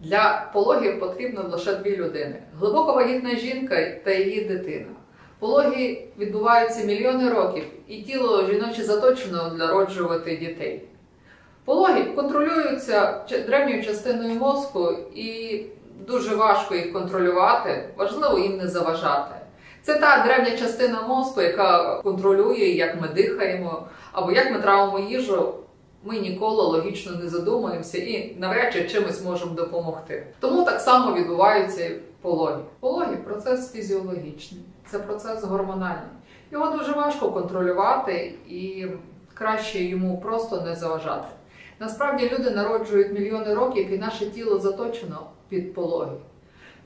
Для пологів потрібно лише дві людини: глибоко вагітна жінка та її дитина. Пологи відбуваються мільйони років, і тіло жіноче заточено для роджувати дітей. Пологи контролюються древньою частиною мозку, і дуже важко їх контролювати, важливо їм не заважати. Це та древня частина мозку, яка контролює, як ми дихаємо, або як ми травимо їжу. Ми ніколи логічно не задумуємося і навряд чи чимось можемо допомогти. Тому так само відбуваються пологи. Пологи процес фізіологічний, це процес гормональний. Його дуже важко контролювати і краще йому просто не заважати. Насправді люди народжують мільйони років, і наше тіло заточено під пологи.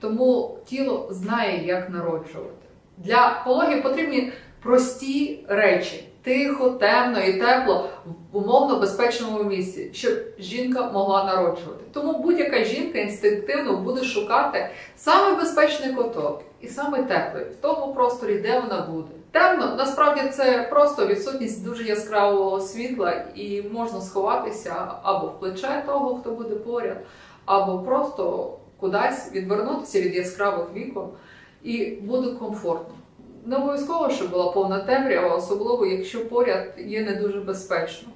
Тому тіло знає, як народжувати. Для пологів потрібні прості речі: тихо, темно і тепло в умовно безпечному місці, щоб жінка могла народжувати. Тому будь-яка жінка інстинктивно буде шукати саме безпечний куток і саме теплий в тому просторі, де вона буде. Темно насправді це просто відсутність дуже яскравого світла, і можна сховатися або в плече того, хто буде поряд, або просто кудись відвернутися від яскравих вікон, і буде комфортно. Не обов'язково, щоб була повна темрява, особливо якщо поряд є не дуже безпечно.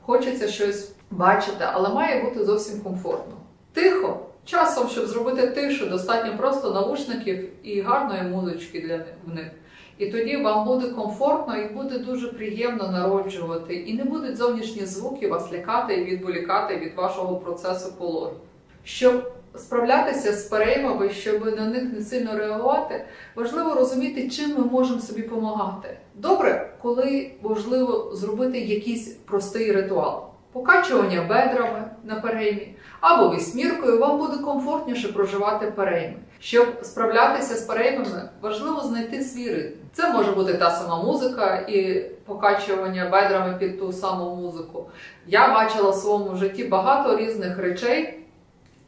Хочеться щось бачити, але має бути зовсім комфортно. Тихо. Часом, щоб зробити тишу, достатньо просто навушників і гарної музички для них-. І тоді вам буде комфортно і буде дуже приємно народжувати, і не будуть зовнішні звуки вас лякати і відволікати від вашого процесу пологів. Щоб справлятися з переймами, щоб на них не сильно реагувати, важливо розуміти, чим ми можемо собі допомагати. Добре, коли важливо зробити якийсь простий ритуал. Покачування бедрами на переймі або вісьміркою вам буде комфортніше проживати перейми. Щоб справлятися з переймами, важливо знайти свій ритм. Це може бути та сама музика і покачування бедрами під ту саму музику. Я бачила в своєму житті багато різних речей.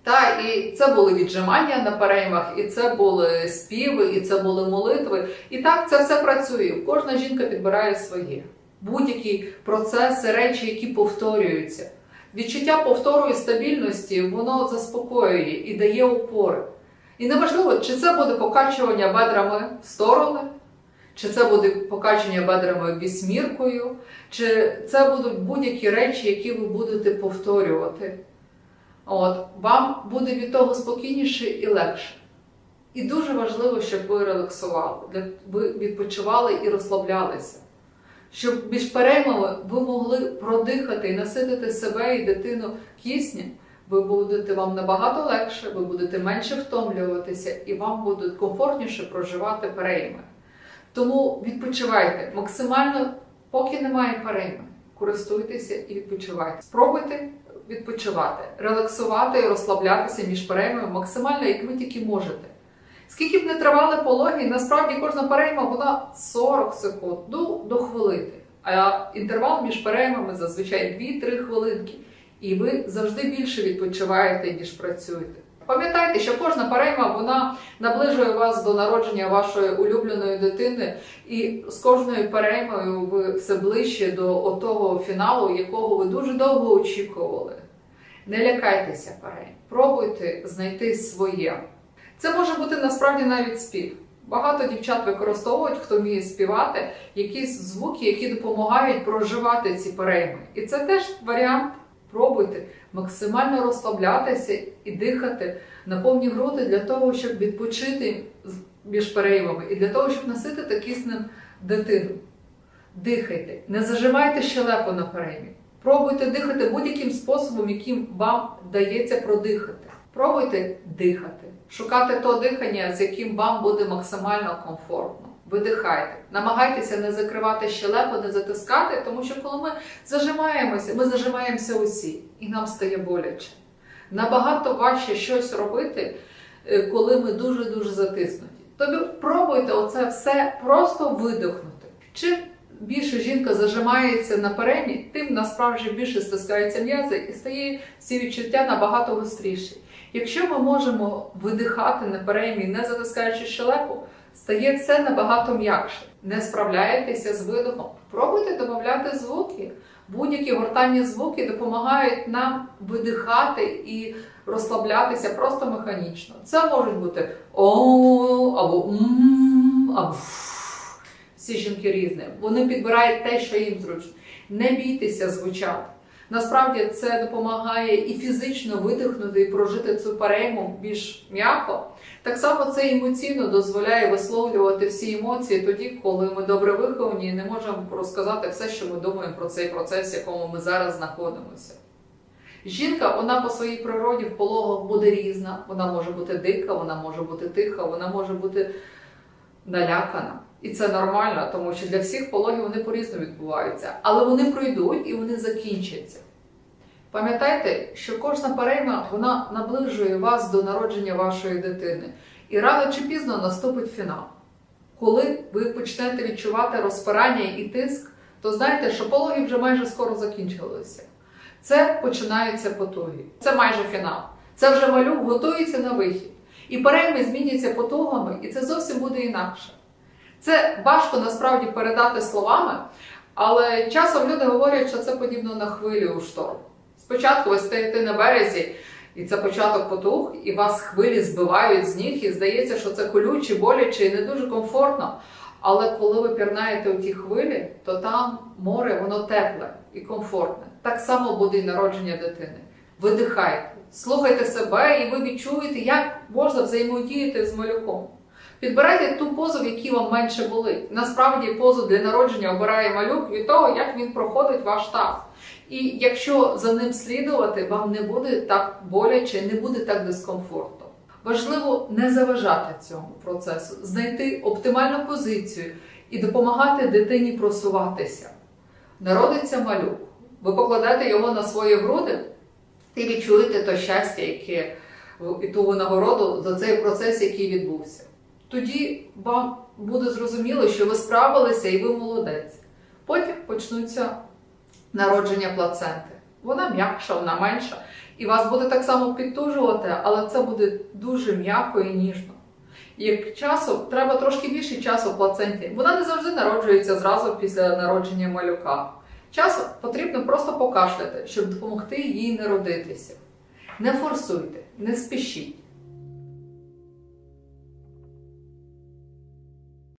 Та і це були віджимання на переймах, і це були співи, і це були молитви. І так це все працює. Кожна жінка підбирає своє. Будь-які процеси, речі, які повторюються. Відчуття повтору і стабільності воно заспокоює і дає опори. І неважливо, чи це буде покачування бедрами в сторони, чи це буде покачування бедрами вісьміркою, чи це будуть будь-які речі, які ви будете повторювати. От, вам буде від того спокійніше і легше. І дуже важливо, щоб ви релаксували, для- ви відпочивали і розслаблялися. Щоб між переймами ви могли продихати і наситити себе і дитину киснем, ви будете вам набагато легше, ви будете менше втомлюватися і вам буде комфортніше проживати перейми. Тому відпочивайте максимально, поки немає перейми. Користуйтеся і відпочивайте. Спробуйте відпочивати, релаксувати і розслаблятися між переймами максимально, як ви тільки можете. Скільки б не тривали пологи, насправді кожна перейма була 40 секунд ну, до хвилини. А інтервал між переймами зазвичай 2-3 хвилинки. І ви завжди більше відпочиваєте, ніж працюєте. Пам'ятайте, що кожна перейма вона наближує вас до народження вашої улюбленої дитини, і з кожною переймою ви все ближче до того фіналу, якого ви дуже довго очікували. Не лякайтеся перейм, пробуйте знайти своє. Це може бути насправді навіть спів. Багато дівчат використовують, хто вміє співати, якісь звуки, які допомагають проживати ці перейми. І це теж варіант. Пробуйте максимально розслаблятися і дихати на повні груди для того, щоб відпочити між переймами і для того, щоб наситити киснем дитину. Дихайте, не зажимайте щелепу на переймі. Пробуйте дихати будь-яким способом, яким вам вдається продихати. Пробуйте дихати, шукати то дихання, з яким вам буде максимально комфортно. Видихайте, намагайтеся не закривати щелепу, не затискати, тому що коли ми зажимаємося, ми зажимаємося усі, і нам стає боляче. Набагато важче щось робити, е, коли ми дуже-дуже затиснуті. Тобі пробуйте оце все просто видихнути. Чим більше жінка зажимається на перемі, тим насправді більше стискаються м'язи і стає всі відчуття набагато гостріші. Якщо ми можемо видихати на перемі, не затискаючи щелепу, стає все набагато м'якше. Не справляєтеся з видихом. Пробуйте додати звуки. Будь-які гортанні звуки допомагають нам видихати і розслаблятися просто механічно. Це можуть бути о або м, або всі жінки різні. Вони підбирають те, що їм зручно. Не бійтеся звучати. Насправді це допомагає і фізично видихнути і прожити цю перейму більш м'яко. Так само це емоційно дозволяє висловлювати всі емоції тоді, коли ми добре виховані і не можемо розказати все, що ми думаємо про цей процес, в якому ми зараз знаходимося. Жінка, вона по своїй природі в пологах буде різна. Вона може бути дика, вона може бути тиха, вона може бути налякана. І це нормально, тому що для всіх пологів вони по-різному відбуваються. Але вони пройдуть і вони закінчаться. Пам'ятайте, що кожна перейма вона наближує вас до народження вашої дитини. І рано чи пізно наступить фінал. Коли ви почнете відчувати розпирання і тиск, то знайте, що пологи вже майже скоро закінчилися. Це починаються потуги. Це майже фінал. Це вже малюк готується на вихід. І перейми зміняться потугами, і це зовсім буде інакше. Це важко насправді передати словами, але часом люди говорять, що це подібно на хвилю у шторм. Спочатку ви стоїте на березі, і це початок потуг, і вас хвилі збивають з ніг, і здається, що це колюче, боляче і не дуже комфортно. Але коли ви пірнаєте у ті хвилі, то там море, воно тепле і комфортне. Так само буде і народження дитини. Видихайте, слухайте себе, і ви відчуєте, як можна взаємодіяти з малюком. Підбирайте ту позу, в якій вам менше болить. Насправді позу для народження обирає малюк від того, як він проходить ваш таз. І якщо за ним слідувати, вам не буде так боляче, не буде так дискомфортно. Важливо не заважати цьому процесу, знайти оптимальну позицію і допомагати дитині просуватися. Народиться малюк, ви покладете його на свої груди і відчуєте то щастя, яке і ту винагороду за цей процес, який відбувся. Тоді вам буде зрозуміло, що ви справилися і ви молодець. Потім почнуться народження плаценти. Вона м'якша, вона менша. І вас буде так само підтужувати, але це буде дуже м'яко і ніжно. Як часу, треба трошки більше часу плаценті. Вона не завжди народжується зразу після народження малюка. Часу потрібно просто покашляти, щоб допомогти їй народитися. Не форсуйте, не спішіть.